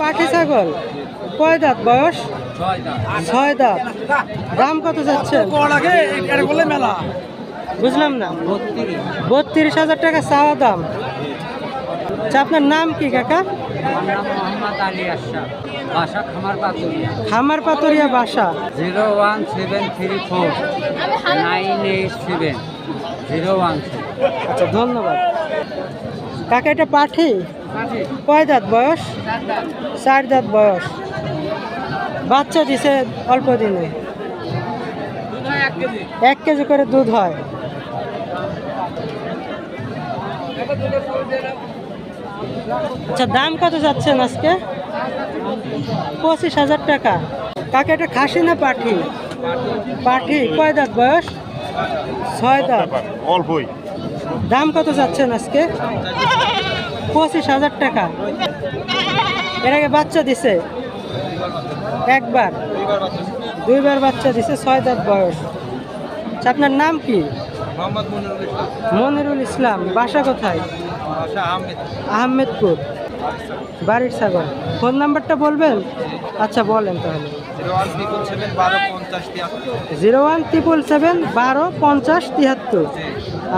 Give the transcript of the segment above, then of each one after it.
পাঠি ছাগল। কয় দাঁত বয়স? ছয় দাঁত। দাম কত যাচ্ছে বুঝলাম না। বত্রিশ হাজার টাকা চাওয়া দাম। আচ্ছা আপনার নাম কি কাকা? খামার পাতরিয়া বাসা। Zero one seven three four nine eight seven. Zero one আচ্ছা ধন্যবাদ। কাকা এটা পাঠি? কয় দাঁত বয়স? চার দাঁত বয়স। বাচ্চা দিছে অল্প দিনে। এক কেজি করে দুধ হয়। আচ্ছা দাম কত যাচ্ছেন আজকে? পঁচিশ হাজার টাকা। কাকে এটা খাসি না পাঠি? পাঠি কয় দাঁত বয়স? ছয় দাঁত। অল্পই। দাম কত যাচ্ছেন আজকে? পঁচিশ হাজার টাকা। এর আগে বাচ্চা দিছে। একবার। দুইবার বাচ্চা দিছে ছয় দাঁত বয়স। আচ্ছা, আপনার নাম কি? মনিরুল ইসলাম। বাসা কোথায়? আহমেদপুর। বাড়ির ছাগল। ফোন নাম্বারটা বলবেন? আচ্ছা বলেন তাহলে। জিরো ওয়ান ট্রিপল সেভেন বারো পঞ্চাশ তিয়াত্তর। জিরো ওয়ান ট্রিপল সেভেন বারো পঞ্চাশ তিয়াত্তর।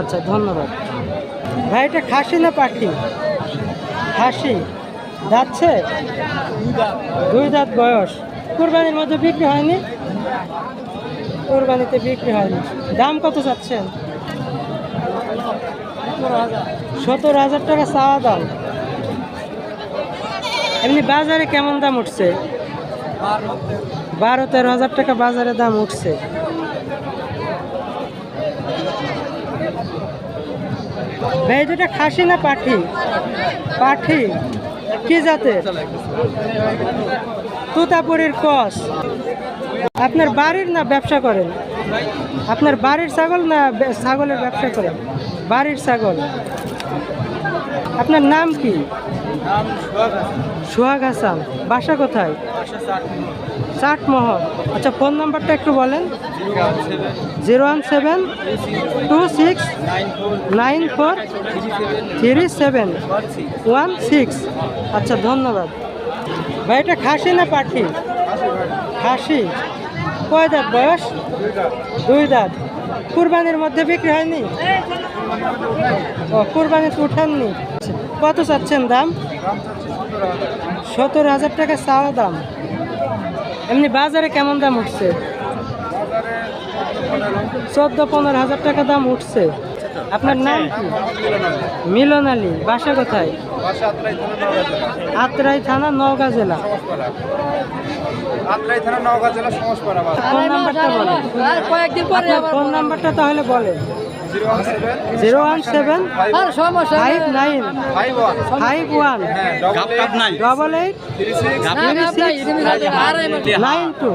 আচ্ছা ধন্যবাদ। ভাই এটা খাসি না পাখি? খাসি যাচ্ছে? দুই দাঁত বয়স। কুরবানির মধ্যে বিক্রি হয়নি? কুরবানিতে বিক্রি হয়নি। দাম কত চাচ্ছেন? সতেরো হাজার টাকা চাওয়া দাম। এমনি বাজারে কেমন দাম উঠছে? বারো, তেরো হাজার টাকা বাজারে দাম উঠছে। ভাই দুটা খাসি না পাঠি? পাঠি। কি জাতের? তুতাপুরীর কস। আপনার বাড়ির না ব্যবসা করেন? আপনার বাড়ির ছাগল না ছাগলের ব্যবসা করেন? বাড়ির ছাগল। আপনার নাম কি? সোহাগ হাসান। বাসা কোথায়? ষাট আচ্ছা ফোন নাম্বারটা একটু বলেন। Zero one seven. Two six. Nine four. Three seven. One six. One six আচ্ছা ধন্যবাদ। ভাই এটা খাসি না পাঠি খাসি। কয় দাঁত বয়স? দুই দাঁত। কুরবানির মধ্যে বিক্রি হয়নি? ও কুরবানিতে উঠাননি। কত চাচ্ছেন দাম? সত্তর হাজার টাকা চাওয়া দাম। এমনি বাজারে কেমন দাম উঠছে? চোদ্দ পনেরো হাজার টাকা দাম উঠছে। আপনার নাম? কি মিলন আলী বাসা কোথায়? আত্রাই থানা নওগাঁ জেলা। ফোন নাম্বারটা তাহলে বলেন। Zero one seven. Five nine. Five one. One. হ্যাঁ double eight double nine two